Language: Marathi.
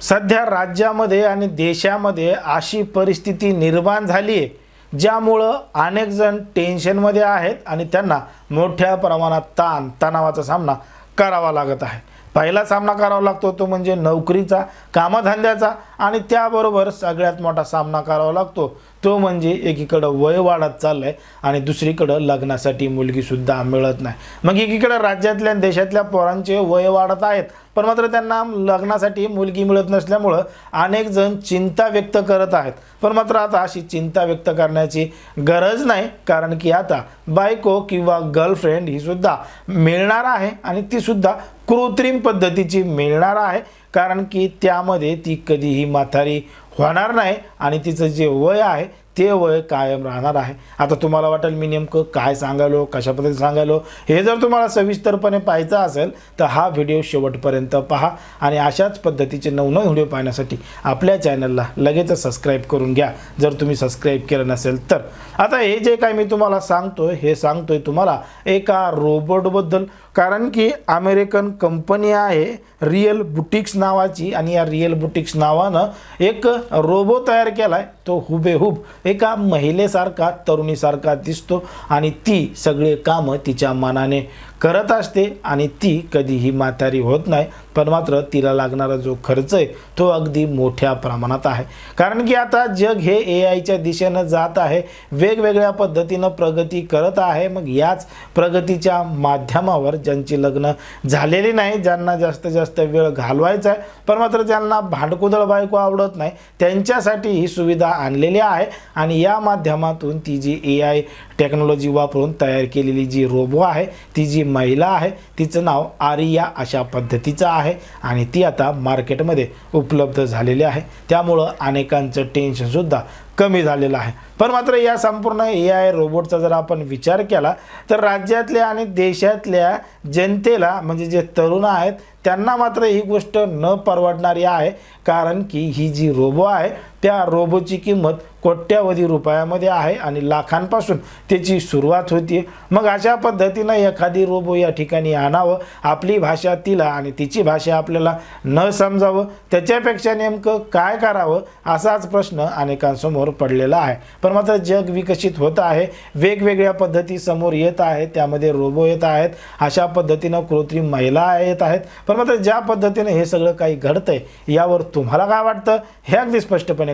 सध्या राज्यामध्ये आणि देशामध्ये अशी परिस्थिती निर्माण झाली आहे ज्यामुळं अनेकजण टेन्शनमध्ये आहेत आणि त्यांना मोठ्या प्रमाणात ताण तणावाचा सामना करावा लागत आहे. पहिला सामना करावा लागतो तो म्हणजे नोकरीचा कामधंद्याचा आणि त्याबरोबर सगळ्यात मोठा सामना करावा लागतो. तो म्हणजे एकीकडं वय वाढत चाललं आहे आणि दुसरीकडं लग्नासाठी मुलगीसुद्धा मिळत नाही. मग एकीकडं राज्यातल्या देशातल्या पोरांचे वय वाढत आहेत पण मात्र त्यांना लग्नासाठी मुलगी मिळत नसल्यामुळं अनेक जण चिंता व्यक्त करत आहेत. पण मात्र आता अशी चिंता व्यक्त करण्याची गरज नाही कारण की आता बायको किंवा गर्लफ्रेंड ही सुद्धा मिळणार आहे आणि तीसुद्धा कृत्रिम पद्धतीची मिळणार आहे. कारण की त्यामध्ये ती कधीही म्हातारी होणार नाही आणि तिचं जे वय आहे ते वय कायम राहणार आहे. आता तुम्हाला वाटेल मी नेमकं काय सांगायलो कशा पद्धतीने सांगायलो हे जर तुम्हाला सविस्तरपणे पाहायचं असेल तर हा व्हिडिओ शेवटपर्यंत पहा आणि अशाच पद्धतीचे नवनव व्हिडिओ पाहण्यासाठी आपल्या चॅनलला लगेच सबस्क्राईब करून घ्या. जर तुम्ही सबस्क्राईब केलं नसेल तर. आता हे जे काय मी तुम्हाला सांगतो हे सांगतोय तुम्हाला एका रोबोटबद्दल. कारण की अमेरिकन कंपनी आहे रिअल बुटिक्स नावाची आणि या रिअल बुटिक्स नावानं एक रोबो तयार केला आहे तो हुबेहूब एका महिलेसारखा तरुणीसारखा दिसतो आणि ती सगळे कामं तिच्या मनाने करत असते आणि ती कधीही म्हातारी होत नाही पण मात्र तिला लागणारा जो खर्च आहे तो अगदी मोठ्या प्रमाणात आहे. कारण की आता जग हे ए आयच्या दिशेनं जात आहे वेगवेगळ्या पद्धतीनं प्रगती करत आहे मग याच प्रगतीच्या माध्यमावर ज्यांची लग्न झालेली नाही ज्यांना जास्त जास्त वेळ घालवायचा आहे पण मात्र ज्यांना भांडकुदळ बायको आवडत नाही त्यांच्यासाठी ही सुविधा आणलेली आहे. आणि या माध्यमातून ती जी ए आय टेक्नॉलॉजी वापरून तयार केलेली जी रोबो आहे ती जी महिला आहे तिचं नाव आरिया अशा पद्धतीचं आहे आणि ती आता मार्केटमध्ये उपलब्ध झालेली आहे. त्यामुळं अनेकांचं टेन्शनसुद्धा कमी झालेलं आहे. पण मात्र या संपूर्ण ए आय रोबोटचा जर आपण विचार केला तर राज्यातल्या आणि देशातल्या जनतेला म्हणजे जे तरुण आहेत त्यांना मात्र ही गोष्ट न परवडणारी आहे. कारण की ही जी रोबो आहे त्या रोबोची किंमत कोट्यावधी रुपयामध्ये आहे आणि लाखांपासून त्याची सुरुवात होती मग अशा पद्धतीनं एखादी रोबो या ठिकाणी आणावं आपली भाषा तिला आणि तिची भाषा आपल्याला न समजावं त्याच्यापेक्षा नेमकं काय करावं असाच प्रश्न अनेकांसमोर पडलेला आहे. पण मात्र जग विकसित होत आहे वेगवेगळ्या पद्धती समोर येत आहेत त्यामध्ये रोबो येत आहेत अशा पद्धतीनं कृत्रिम महिला येत आहेत. पण मात्र ज्या पद्धतीने हे सगळं काही घडतंय यावर तुम्हाला काय वाटतं? हे अगदी स्पष्टपणे